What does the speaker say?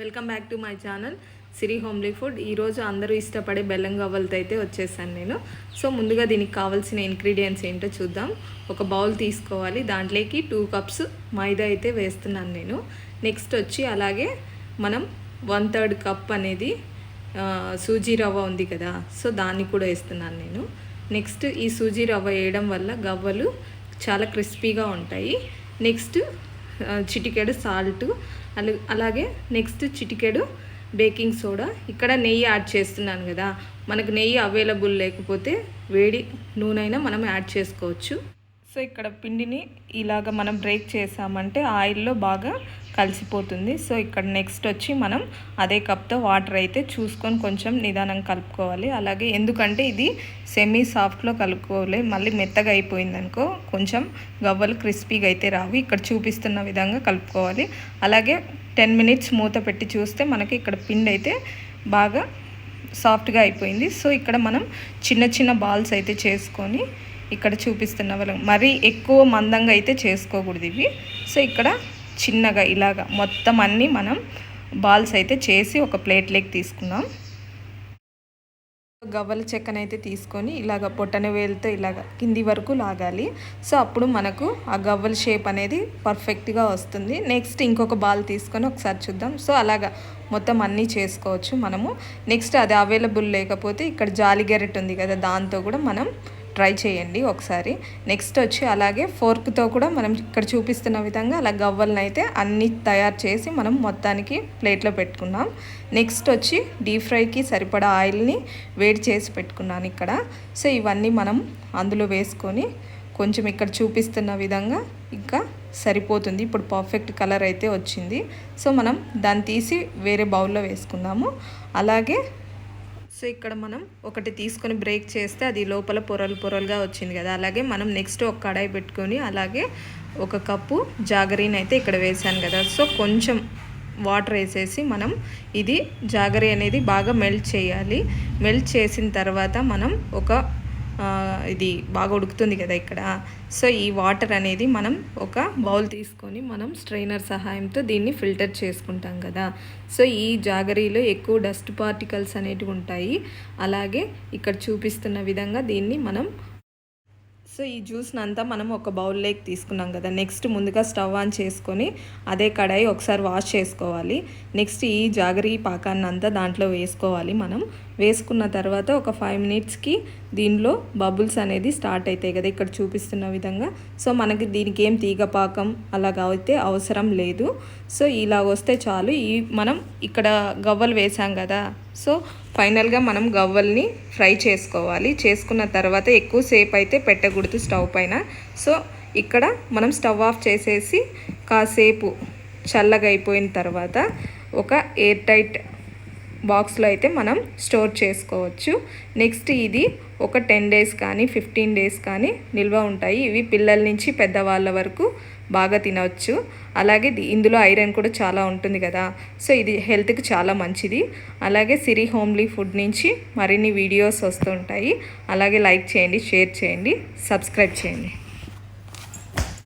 Welcome back to my channel Siri homely food. ఈరోజు అందరూ ఇష్టపడే బెల్లం గవ్వలతో అయితే వచ్చేసాను నేను. సో ముందుగా దీనికి కావాల్సిన ఇంగ్రీడియంట్స్ ఏంటో చూద్దాం. ఒక బౌల్ తీసుకోవాలి. దాంట్లోకి టూ కప్స్ మైదా అయితే వేస్తున్నాను నేను. నెక్స్ట్ వచ్చి అలాగే మనం వన్ థర్డ్ కప్ అనేది సూజీ రవ్వ ఉంది కదా సో దాన్ని కూడా వేస్తున్నాను నేను. నెక్స్ట్ ఈ సూజీ రవ్వ వేయడం వల్ల గవ్వలు చాలా క్రిస్పీగా ఉంటాయి. నెక్స్ట్ చిటికెడు సాల్ట్ అలా అలాగే నెక్స్ట్ చిటికెడు బేకింగ్ సోడా. ఇక్కడ నెయ్యి యాడ్ చేస్తున్నాను కదా మనకు నెయ్యి అవైలబుల్ లేకపోతే వేడి నూనె అయినా మనం యాడ్ చేసుకోవచ్చు. సో ఇక్కడ పిండిని ఇలాగ మనం బ్రేక్ చేసామంటే ఆయిల్లో బాగా కలిసిపోతుంది. సో ఇక్కడ నెక్స్ట్ వచ్చి మనం అదే కప్తో వాటర్ అయితే చూసుకొని కొంచెం నిదానం కలుపుకోవాలి. అలాగే ఎందుకంటే ఇది సెమీ సాఫ్ట్లో కలుపుకోవాలి. మళ్ళీ మెత్తగా అయిపోయింది అనుకో కొంచెం గవ్వలు క్రిస్పీగా అయితే రావు. ఇక్కడ చూపిస్తున్న విధంగా కలుపుకోవాలి. అలాగే టెన్ మినిట్స్ మూత పెట్టి చూస్తే మనకి ఇక్కడ పిండి అయితే బాగా సాఫ్ట్గా అయిపోయింది. సో ఇక్కడ మనం చిన్న చిన్న బాల్స్ అయితే చేసుకొని ఇక్కడ చూపిస్తున్న వాళ్ళం. మరీ ఎక్కువ మందంగా అయితే చేసుకోకూడదు ఇవి. సో ఇక్కడ చిన్నగా ఇలాగా మొత్తం అన్నీ మనం బాల్స్ అయితే చేసి ఒక ప్లేట్లోకి తీసుకున్నాం. గవ్వల చెక్కనైతే తీసుకొని ఇలాగ పొట్టన వేలుతో ఇలాగ కింది వరకు లాగాలి. సో అప్పుడు మనకు ఆ గవ్వల షేప్ అనేది పర్ఫెక్ట్గా వస్తుంది. నెక్స్ట్ ఇంకొక బాల్ తీసుకొని ఒకసారి చూద్దాం. సో అలాగా మొత్తం అన్నీ చేసుకోవచ్చు మనము. నెక్స్ట్ అది అవైలబుల్ లేకపోతే ఇక్కడ జాలి గెరెట్ ఉంది కదా దాంతో కూడా మనం ట్రై చేయండి ఒకసారి. నెక్స్ట్ వచ్చి అలాగే ఫోర్క్తో కూడా మనం ఇక్కడ చూపిస్తున్న విధంగా అలా గవ్వలను అయితే అన్నీ తయారు చేసి మనం మొత్తానికి ప్లేట్లో పెట్టుకున్నాం. నెక్స్ట్ వచ్చి డీప్ ఫ్రైకి సరిపడా ఆయిల్ని వేడి చేసి పెట్టుకున్నాను ఇక్కడ. సో ఇవన్నీ మనం అందులో వేసుకొని కొంచెం ఇక్కడ చూపిస్తున్న విధంగా ఇంకా సరిపోతుంది. ఇప్పుడు పర్ఫెక్ట్ కలర్ అయితే వచ్చింది. సో మనం దాన్ని తీసి వేరే బౌల్లో వేసుకుందాము అలాగే సో ఇక్కడ మనం ఒకటి తీసుకొని బ్రేక్ చేస్తే అది లోపల పొరలు పొరలుగా వచ్చింది కదా. అలాగే మనం నెక్స్ట్ ఒక కడాయి పెట్టుకొని అలాగే ఒక కప్పు జాగరీని అయితే ఇక్కడ వేసాను కదా. సో కొంచెం వాటర్ వేసేసి మనం ఇది జాగరీ అనేది బాగా మెల్ట్ చేయాలి. మెల్ట్ చేసిన తర్వాత మనం ఒక ఇది బాగా ఉడుకుతుంది కదా ఇక్కడ. సో ఈ వాటర్ అనేది మనం ఒక బౌల్ తీసుకొని మనం స్ట్రైనర్ సహాయంతో దీన్ని ఫిల్టర్ చేసుకుంటాం కదా. సో ఈ జాగరీలో ఎక్కువ డస్ట్ పార్టికల్స్ అనేటివి ఉంటాయి. అలాగే ఇక్కడ చూపిస్తున్న విధంగా దీన్ని మనం సో ఈ జ్యూస్ని అంతా మనం ఒక బౌల్లోకి తీసుకున్నాం కదా నెక్స్ట్ ముందుగా స్టవ్ ఆన్ చేసుకొని అదే కడాయి ఒకసారి వాష్ చేసుకోవాలి. నెక్స్ట్ ఈ జాగరి పాకాన్ని అంతా దాంట్లో వేసుకోవాలి మనం. వేసుకున్న తర్వాత ఒక ఫైవ్ మినిట్స్కి దీనిలో బబుల్స్ అనేది స్టార్ట్ అవుతాయి కదా ఇక్కడ చూపిస్తున్న విధంగా. సో మనకి దీనికి ఏం తీగ పాకం అలాగా అయితే అవసరం లేదు. సో ఇలా వస్తే చాలు. ఈ మనం ఇక్కడ గవ్వలు వేసాం కదా సో ఫైనల్గా మనం గవ్వల్ని ఫ్రై చేసుకోవాలి. చేసుకున్న తర్వాత ఎక్కువసేపు అయితే పెట్టకూడదు స్టవ్ పైన. సో ఇక్కడ మనం స్టవ్ ఆఫ్ చేసేసి కాసేపు చల్లగా అయిపోయిన తర్వాత ఒక ఎయిర్ టైట్ బాక్స్లో అయితే మనం స్టోర్ చేసుకోవచ్చు. నెక్స్ట్ ఇది ఒక టెన్ డేస్ కానీ ఫిఫ్టీన్ డేస్ కానీ నిల్వ ఉంటాయి. ఇవి పిల్లల నుంచి పెద్దవాళ్ళ వరకు బాగా తినవచ్చు అలాగే ఇందులో ఐరన్ కూడా చాలా ఉంటుంది కదా. సో ఇది హెల్త్కి చాలా మంచిది. అలాగే సిరి హోమ్లీ ఫుడ్ నుంచి మరిన్ని వీడియోస్ వస్తుంటాయి. అలాగే లైక్ చేయండి షేర్ చేయండి సబ్స్క్రైబ్ చేయండి.